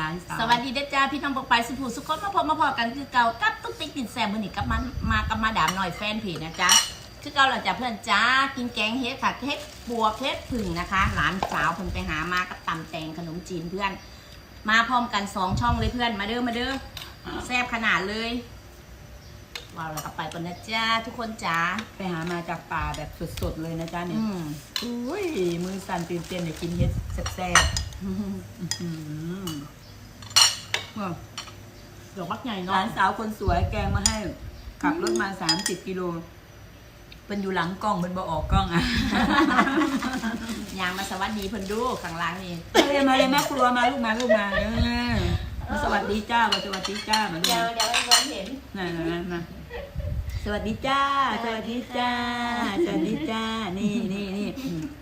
ร้านสาวสวัสดีเด้อจ้าพี่น้องปกไปสุภูสุขคนมาพบมาพอกันคือเก่ากับตุ๊กติ๊กติดแซมมือนี่กับมันมากับมาดามหน่อยแฟนเพจนะจ๊ะคือเก่าเราจะเพื่อนจ้ากินแกงเฮ็ดค่ะเฮ็ดบัวเฮ็ดผึ่งนะคะ หลานสาวเพิ่นไปหามากับตำแตงขนมจีนเพื่อน มาพร้อมกันสองช่องเลยเพื่อนมาเด้อมาเด้อแซ่บขนาดเลยว้าวเราก็ไปก่อนนะจ้าทุกคนจ้าไปหามาจากป่าแบบสดๆเลยนะจ๊ะเนี่ยอืมอุ้ยมือสั่นตื่นเต้นเดี๋ยวกินเฮ็ดแซ่บๆอื้อหือ ดอกบักใหญ่หเนาะลานสาวคนสวยแกงมาให้ ขับรถมา30กิโลเป็นอยู่หลังกล้องเป็นบ่ออกกล้องอะ ยางมาสวัสดีเพิ่นดูข้างหล่างนี่มาเลยมาเลยแม่ครัวมาลูกมาลูกมาเออมาสวัสดีจ้ามาสวัสดีจ้ามาลูกเดี๋ยวมาเดี๋ยวให้เพิ่นเห็นน่ะๆมาสวัสดีจ้า สวัสดีจ้า สวัสดีจ้า นี่นี่นี่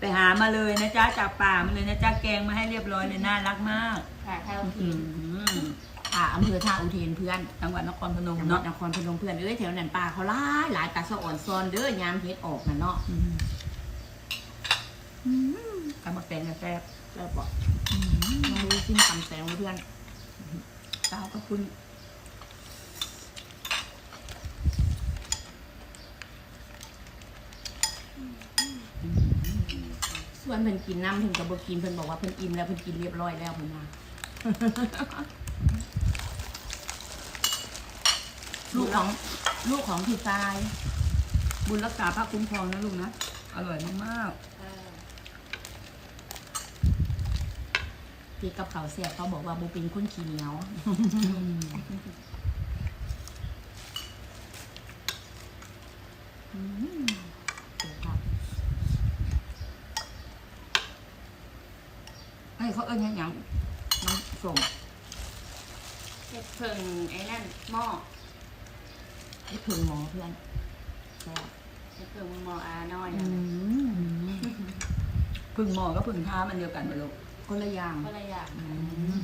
ไปหามาเลยนะจ้าจากป่ามาเลยนะจ้าแกงมาให้เรียบร้อยเลยน่ารักมากค่ะท่าอุอืเทนมค่ะอำเภอท่าอุเทนเพื่อนจังหวัดนครพนมจังหวัดเนาะนครพนมเพื่อนเอ้ยแถวนั้นป่าเขาหลายหลายตาสะอ่อนซอนเด้อยามเฮ็ดออกน่ะเนาะอืมกำมาแกงกาแฟแล้วบอกน้องรู้ซิมคำแสงเพื่อนสาวก็คุณ วนเพิ่นกินน้ำเพิ่นก็บ่กินเพิ่นบอกว่าเพิ่นอิ่มแล้วเพิ่นกินเรียบร้อยแล้วเพิ่นว่าลูกของลูกของพี่ชาย บุญรักษาพระคุ้มครองนะลูกนะ อร่อยมากที่กับเขาวเสียบเขาบอกว่าบ่เป็นคนขี้เหนียวอืมเดี๋ยวครับ เอิ้นให้หยังน้ำส้มเฮ็ดเพิ่งไอ้นั่นหม้อเฮ็ดเพิ่งหมอเพื่อนแซ่บเฮ็ดเพิ่งหม้ออาน้อยอืมพึ่งหมอก็พึ่งท้ามันเดียวกันไปลูกคนละอย่างก็เลยอยากอืม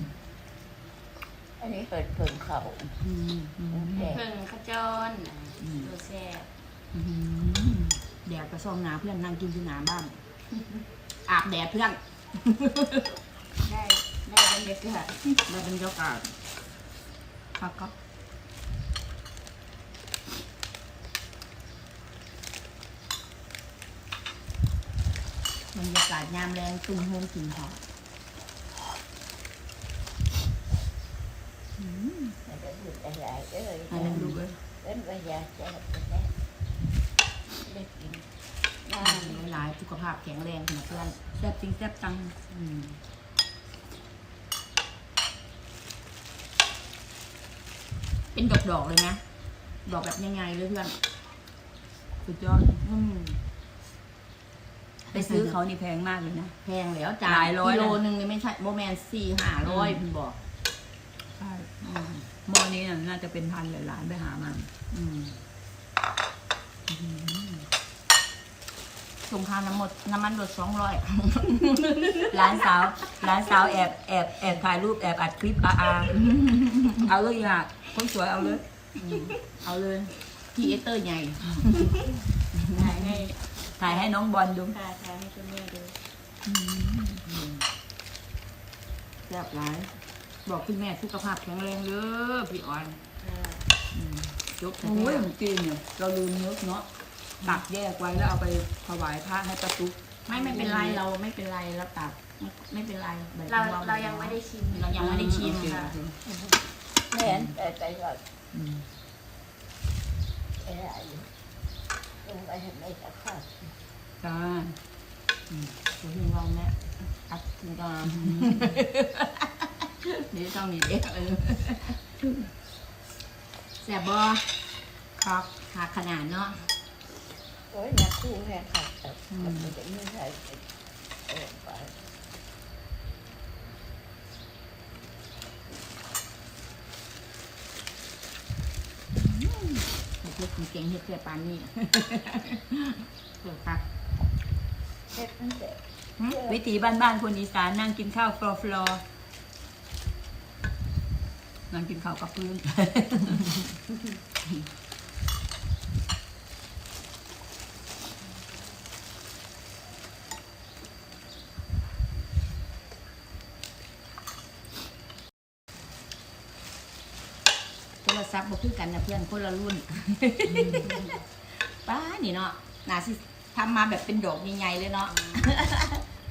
อันนี้เปิดเพิ่งเขาอืมอืมแดดเพิ่งขจรอืมดูแซ่บอืมแดดกระซองหนาเพื่อนนั่งกินที่หนาบ้านอาบแดดเพื่อน ได้ได้บรรยากาศได้บรรยากาศครับครับบรรยากาศยามแรงตึงโฮมกลิ่นหอมมันจะพูดอะไรเอ้ยให้มันดูเลยเป็นวิญญาณแจ๊บแจ๊บได้กินน้หลายๆสุขภาพแข็งแรงนะเพื่อนแซ่บจริงแซ่บจังอืม เป็นดอกๆเลยนะ ดอกแบบง่ายๆเลยเพื่อนสุดยอดอืมไปซื้อเขานี่แพงมากเลยนะ แพงแล้วจ้าหลายร้อยกิโลนะ นึงนี่ไม่ใช่โมแมนสี่ห้าร้อยอืมคุณบอก ใช่หม้อนี้น่ะน่าจะเป็นพันหลายๆไปหามันอืม สงครามน้ำหมดน้ำมันลดสองร้อยร้านสาวร้านสาวแอบแอบแอบถ่ายรูปแอบอัดคลิปอาอาเอาเลยอยากคนสวยเอาเลย เอาเลยทีเอเตอร์ใหญ่ำถ่ายให้ถ่ายให้น้องบอลดูถ่ายถ่ายให้คุณแม่ดูแซ่บร้ายบอกคุณแม่สุขภาพแข็งแรงเด้อพี่ออนค่ะยกโอ้ยเมื่อกี้เนี่ยเราลืมนึกเนาะ ตักแยกไว้แล้วเอาไปถวายพระให้ประตุก ไม่ไม่เป็นไรเราไม่เป็นไรเราตัดไม่ไม่เป็นไรหมยเราถึว่เรายังไม่ได้ชิมเรายังไม่ได้ชิมโอเคค่ะโอเคแม่นแต่ใจก่อนอืมอะไรลงไปเห็นไหมจะขาดจ้าถึงเราแม่อัดถึงกลางนี่ต้องมีเด็กเออแซ่บบ่ครับหาขนาดเนาะ โอ้ยนักคู่แม่ขาดแต่มันจะไม่ใช่เออไปเฮ็ดเก่งเฮ็ดแค่ปานนี้เกิดครับเช็ดตั้งแต่วิถีบ้านๆคนอีสานนั่งกินข้าวฟลอฟลอนั่งกินข้าวกับพื้น ศัพท์บ่คือกันนะเพื่อนคนละรุ่น ป้านี่เนาะน่าสิทำมาแบบเป็นดอกใหญ่ๆเลยเนาะ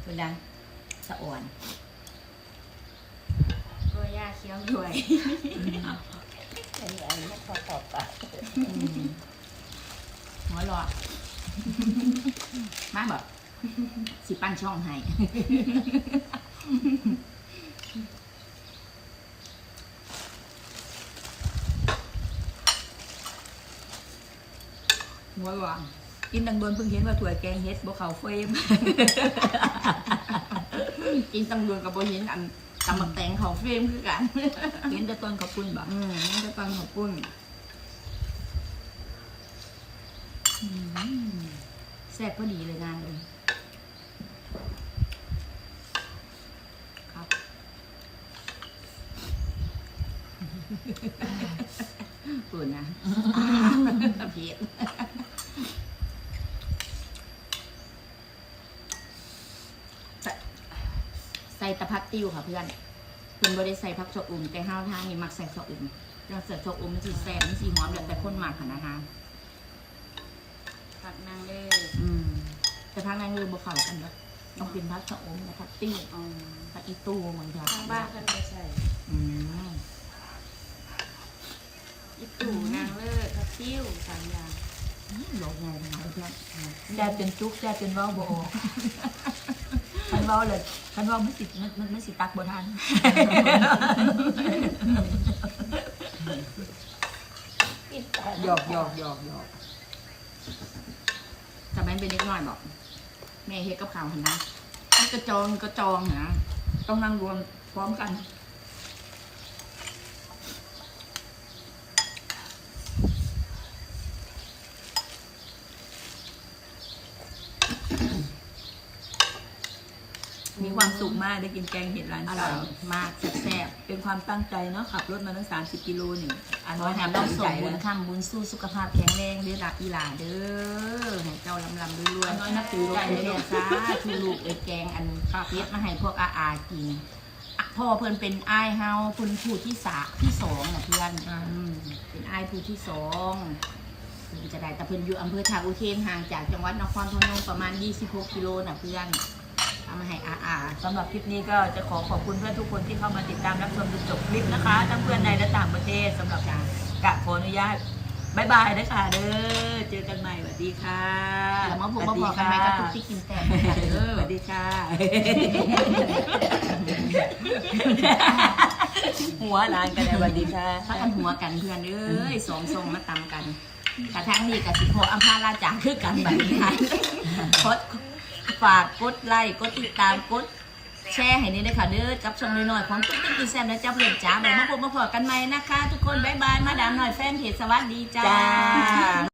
คุณดังสะอ่อนก็ย่าเคี้ยวด้วยไอ้ไอ้ไม่พอตอบปากหัวเรอมาแบบสิปั้นช่องให้ หัวหวานกินดังโดนเพิ่งเห็นว่าถั่วแกงเฮ็ดบ่เขาเฟรมกินตังดวนกับโบหินอันตำบักแตงของเฟรมคือกันเห็นแต่ต้นขอบคุณบ่อืมนี่ก็ตังของปุ้นอืมแซ่บพอดีเลยงานเลยครับปุ่นนะเพียดใส่ใส่ ตะพักติ้วค่ะเพื่อนเพิ่นบ่ได้ใส่ผักชะอุ่มแต่ห้าวทางนี่มักใส่ชะอุ่มเราใส่ชะอุ่มมันสิแซ่บมันสิหอมแล้วแต่คนมักค่ะนะคะผักนางเล่อืมแต่พักนั้นคือบ่เข้ากันเนาะต้องเป็นผักชะอุ่มและผักติ้วอ๋อผักอีตู้เหมือนกันทางบ้านเพิ่นไปใส่อืมอีตู่นางเลิศผักติ้วสามอย่างโลกใหญ่ทั้งนั้นเพื่อนแซ่บจนจุกแซ่บจนเว้าบ่ออกคัน เว้าเลยคันเว้ามันสิมันมันมันสิตักบ่ทันกินตาหยอกหยอกหยอกหยอกแต่แม่นเป็นเล็กน้อยบอกแม่เฮ็ดกับข้าวหั่นนะมันกระจองกระจองนะต้องนั่งรวมพร้อมกัน มีความ สุขมากได้กินแกงเห็ดร้านอร่อสายวมากแซ่บเป็นความตั้งใจเนาะขับรถมาตั้ง 30 กิโลหนึ่งอันๆขอว่าให้ทำเราตั้งส่ใจงบุแล้ญวคำบุญสู้สุขภาพแข็งแรงเด้อรักอีหลาเด้อให้เจ้าลำลำรวยน้อยนับถือๆใจเรียนซาทุลูกเอ้ยแกงอันเฮ็ดมาให้พวกอาอากินอะพ่อเพิ่นเป็นอ้ายเฮาเพิ่นผู้ที่สาที่สองน่ะเพื่อนอืมเป็นอ้ายผู้ที่สองเพิ่นจะได้แต่เพิ่นอยู่อำเภอทาอุเทนห่างจากจังหวัดนครพนมประมาณ 26 กิโลน่ะเพื่อนเอามาให้อาอาสำหรับคลิปนี้ก็จะขอขอบคุณเพื่อนทุกคนที่เข้ามาติดตามรับชมจนจบคลิปนะคะ ทั้งเพื่อนในและต่างประเทศสำหรับการกะขออนุญาตบายบายนะคะเด้อเจอกันใหม่สวัสดีค่ะแล้วมาพบมาพอกันไหมกับทุกที่กินแต่กันเด้อสวัสดีค่ะ หัวร้านกันเลยสวัสดีค่ะถ้ากันหัวกันเพื่อนเอ้ยสองทรงมาตำกันกระทั่งนี้กับสิโคอัมพาราจาคือกันแบบนี้ค่ะกด ฝากกดไลค์กดติดตามกดแชร์ให้นี่ด้วยค่ะเด้อกับชมน้อยๆของตุ๊กติ๊กกินแซมและจ้าเพื่อนจ้าแบบมาพบมาพอกันใหม่นะคะ ทุกคนบ๊ายบายมาดามหน่อยแฟนเพจสวัสดีจ้า